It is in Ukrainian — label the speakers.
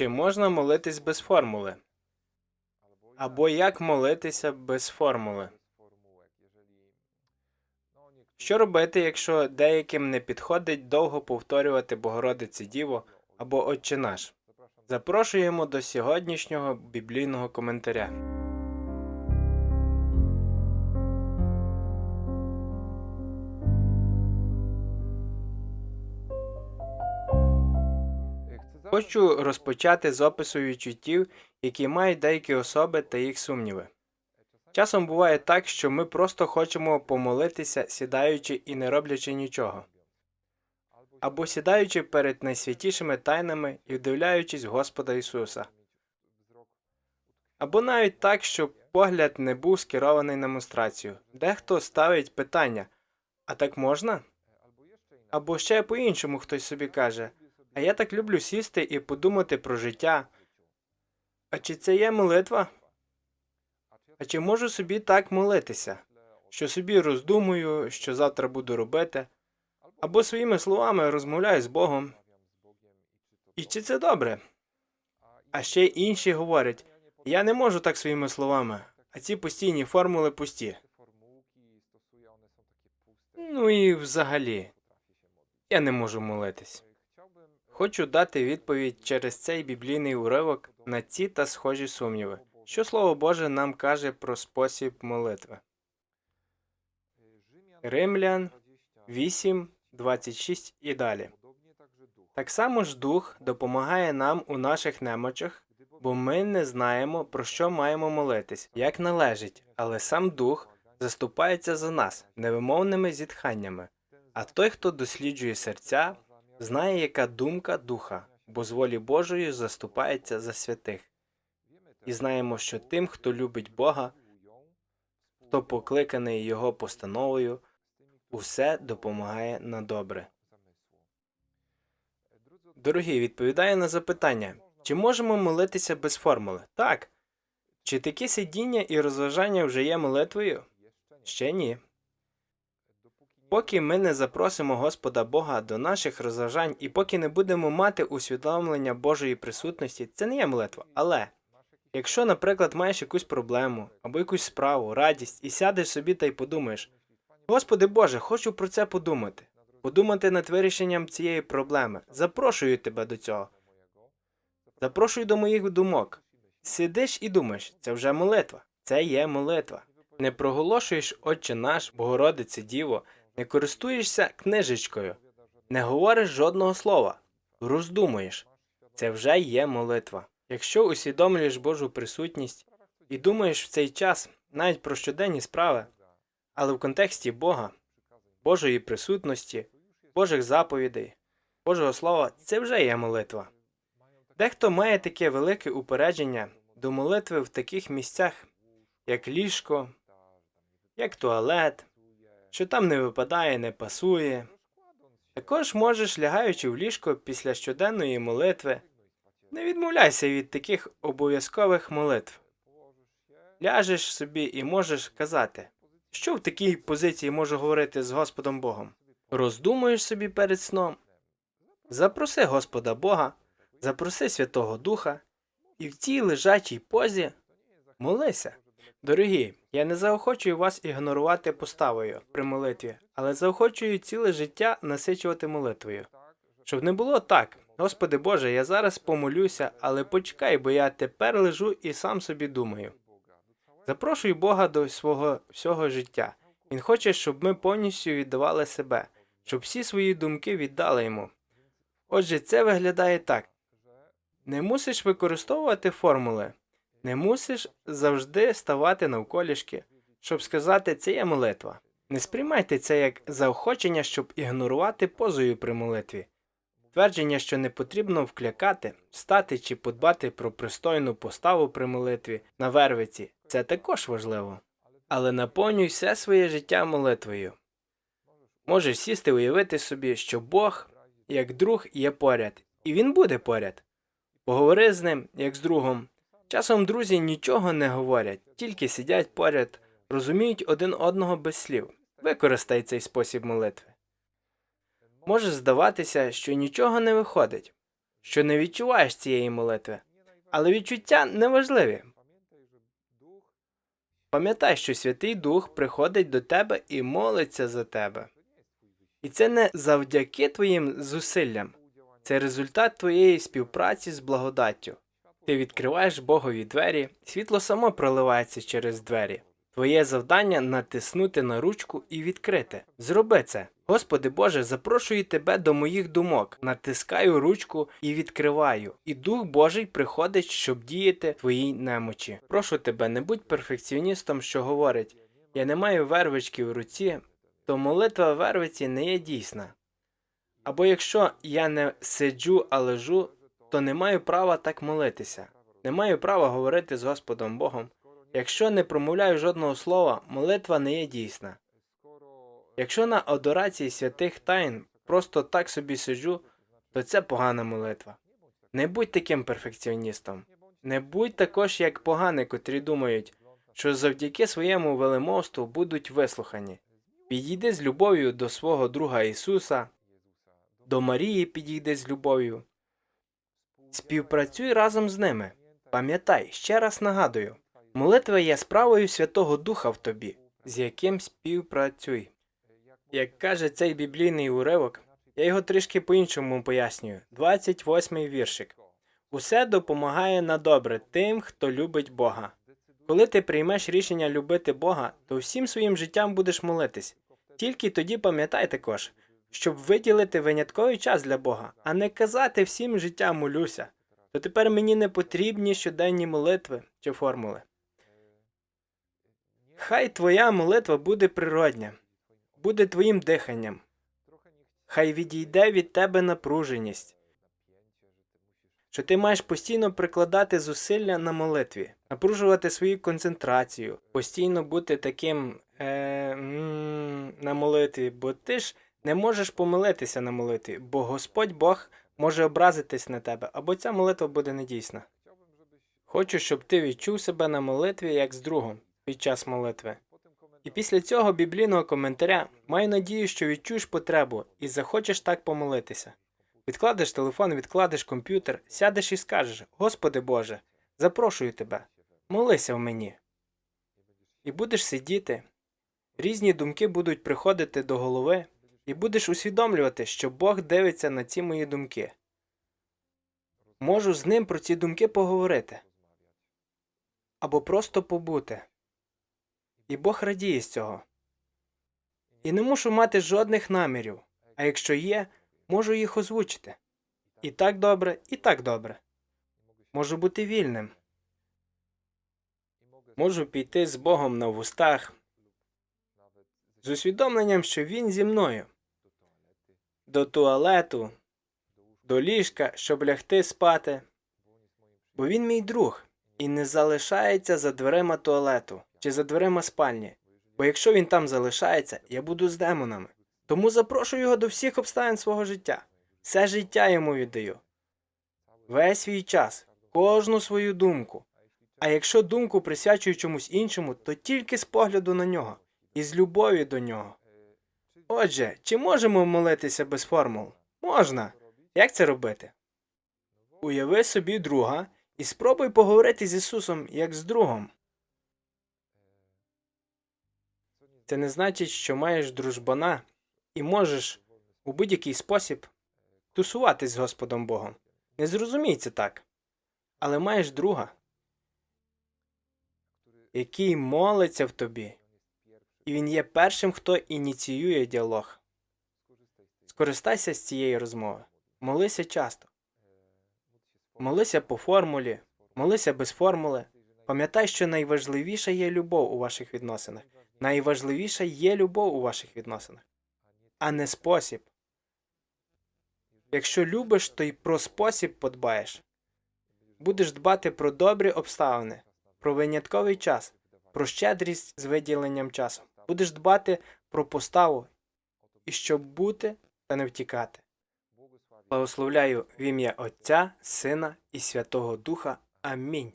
Speaker 1: Чи можна молитись без формули? Або як молитися без формули? Що робити, якщо деяким не підходить довго повторювати Богородиці Діво або Отче наш? Запрошуємо до сьогоднішнього біблійного коментаря. Хочу розпочати з опису відчуттів, які мають деякі особи та їх сумніви. Часом буває так, що ми просто хочемо помолитися, сідаючи і не роблячи нічого, або сідаючи перед найсвятішими тайнами і вдивляючись Господа Ісуса, або навіть так, щоб погляд не був скерований на монстрацію. Дехто ставить питання: а так можна? Або ще по-іншому хтось собі каже: А я так люблю сісти і подумати про життя. А чи це є молитва? А чи можу собі так молитися, що собі роздумую, що завтра буду робити, або своїми словами розмовляю з Богом? І чи це добре? А ще інші говорять: я не можу так своїми словами, а ці постійні формули пусті. Ну і взагалі, я не можу молитись. Хочу дати відповідь через цей біблійний уривок на ці та схожі сумніви. Що Слово Боже нам каже про спосіб молитви? Римлян 8, 26 і далі. Так само ж Дух допомагає нам у наших немочах, бо ми не знаємо, про що маємо молитись, як належить, але сам Дух заступається за нас невимовними зітханнями. А той, хто досліджує серця, знає, яка думка духа, бо з волі Божої заступається за святих. І знаємо, що тим, хто любить Бога, хто покликаний Його постановою, усе допомагає на добре. Дорогі, відповідає на запитання, чи можемо молитися без формули? Так. Чи таке сидіння і розважання вже є молитвою? Ще ні. Поки ми не запросимо Господа Бога до наших розважань і поки не будемо мати усвідомлення Божої присутності, це не є молитва. Але якщо, наприклад, маєш якусь проблему або якусь справу, радість, і сядеш собі та й подумаєш: Господи Боже, хочу про це подумати, подумати над вирішенням цієї проблеми. Запрошую тебе до цього. Запрошую до моїх думок. Сидиш і думаєш, це вже молитва. Це є молитва. Не проголошуєш Отче наш, Богородице Діво, не користуєшся книжечкою, не говориш жодного слова, роздумуєш. Це вже є молитва. Якщо усвідомлюєш Божу присутність і думаєш в цей час навіть про щоденні справи, але в контексті Бога, Божої присутності, Божих заповідей, Божого Слова, це вже є молитва. Дехто має таке велике упередження до молитви в таких місцях, як ліжко, як туалет, що там не випадає, не пасує. Також можеш, лягаючи в ліжко після щоденної молитви, не відмовляйся від таких обов'язкових молитв. Ляжеш собі і можеш казати, що в такій позиції можу говорити з Господом Богом. Роздумуєш собі перед сном. Запроси Господа Бога, запроси Святого Духа, і в цій лежачій позі молися. Дорогі, я не заохочую вас ігнорувати поставою при молитві, але заохочую ціле життя насичувати молитвою. Щоб не було так, Господи Боже, я зараз помолюся, але почекай, бо я тепер лежу і сам собі думаю. Запрошуй Бога до свого всього життя. Він хоче, щоб ми повністю віддавали себе, щоб всі свої думки віддали йому. Отже, це виглядає так: не мусиш використовувати формули, не мусиш завжди ставати навколішки, щоб сказати, це є молитва. Не сприймайте це як заохочення, щоб ігнорувати позою при молитві. Твердження, що не потрібно вклякати, стати чи подбати про пристойну поставу при молитві на вервиці, це також важливо. Але наповнюй все своє життя молитвою. Можеш сісти уявити собі, що Бог, як друг, є поряд, і він буде поряд. Поговори з ним, як з другом. Часом друзі нічого не говорять, тільки сидять поряд, розуміють один одного без слів. Використай цей спосіб молитви. Може здаватися, що нічого не виходить. що не відчуваєш цієї молитви. Але відчуття неважливі. Пам'ятай, що Святий Дух приходить до тебе і молиться за тебе. І це не завдяки твоїм зусиллям, це результат твоєї співпраці з благодаттю. Ти відкриваєш Богові двері, світло само проливається через двері. Твоє завдання натиснути на ручку і відкрити. Зроби це. Господи Боже, запрошую тебе до моїх думок, натискаю ручку і відкриваю. І Дух Божий приходить, щоб діяти твоїй немочі. Прошу тебе, не будь перфекціоністом, що говорить: я не маю вервички в руці, то молитва вервиці не є дійсна. Або якщо я не сиджу, а лежу, то не маю права так молитися, не маю права говорити з Господом Богом. Якщо не промовляю жодного слова, молитва не є дійсна. Якщо на адорації святих тайн просто так собі сиджу, то це погана молитва. Не будь таким перфекціоністом. Не будь також як погани, котрі думають, що завдяки своєму велимовству будуть вислухані. Підійди з любов'ю до свого друга Ісуса, до Марії підійди з любов'ю. Співпрацюй разом з ними. Пам'ятай, ще раз нагадую, молитва є справою Святого Духа в тобі, з яким співпрацюй. Як каже цей біблійний уривок, я його трішки по-іншому пояснюю. 28-й віршик. Усе допомагає на добре тим, хто любить Бога. Коли ти приймеш рішення любити Бога, то всім своїм життям будеш молитись. Тільки тоді пам'ятай також, щоб виділити винятковий час для Бога, а не казати всім життям молюся. То тепер мені не потрібні щоденні молитви чи формули. Хай твоя молитва буде природня, буде твоїм диханням. Хай відійде від тебе напруженість, що ти маєш постійно прикладати зусилля на молитві, напружувати свою концентрацію, постійно бути таким е, м, на молитві, бо ти ж не можеш помилитися на молитві, бо Господь Бог може образитись на тебе, або ця молитва буде недійсна. Хочу, щоб ти відчув себе на молитві як з другом під час молитви. І після цього біблійного коментаря маю надію, що відчуєш потребу і захочеш так помолитися. Відкладеш телефон, відкладеш комп'ютер, сядеш і скажеш: Господи Боже, запрошую тебе, молися в мені. І будеш сидіти, різні думки будуть приходити до голови, і будеш усвідомлювати, що Бог дивиться на ці мої думки. Можу з ним про ці думки поговорити або просто побути. І Бог радіє з цього. І не мушу мати жодних намірів, а якщо є, можу їх озвучити. І так добре, і так добре. Можу бути вільним. Можу піти з Богом на вустах, з усвідомленням, що Він зі мною, до туалету, до ліжка, щоб лягти спати. Бо він мій друг і не залишається за дверима туалету чи за дверима спальні. Бо якщо він там залишається, я буду з демонами. Тому запрошую його до всіх обставин свого життя. Все життя йому віддаю. Весь свій час, кожну свою думку. А якщо думку присвячую чомусь іншому, то тільки з погляду на нього і з любові до нього. Отже, чи можемо молитися без формул? Можна. Як це робити? Уяви собі друга і спробуй поговорити з Ісусом як з другом. Це не значить, що маєш дружбана і можеш у будь-який спосіб тусуватись з Господом Богом. Не зрозумій так. Але маєш друга, який молиться в тобі, і він є першим, хто ініціює діалог. Скористайся з цієї розмови. Молися часто. Молися по формулі, молися без формули. Пам'ятай, що найважливіша є любов у ваших відносинах. Найважливіша є любов у ваших відносинах, а не спосіб. Якщо любиш, то й про спосіб подбаєш. Будеш дбати про добрі обставини, про винятковий час, про щедрість з виділенням часу. Будеш дбати про поставу і щоб бути та не втікати. Благословляю в ім'я Отця, Сина і Святого Духа. Амінь.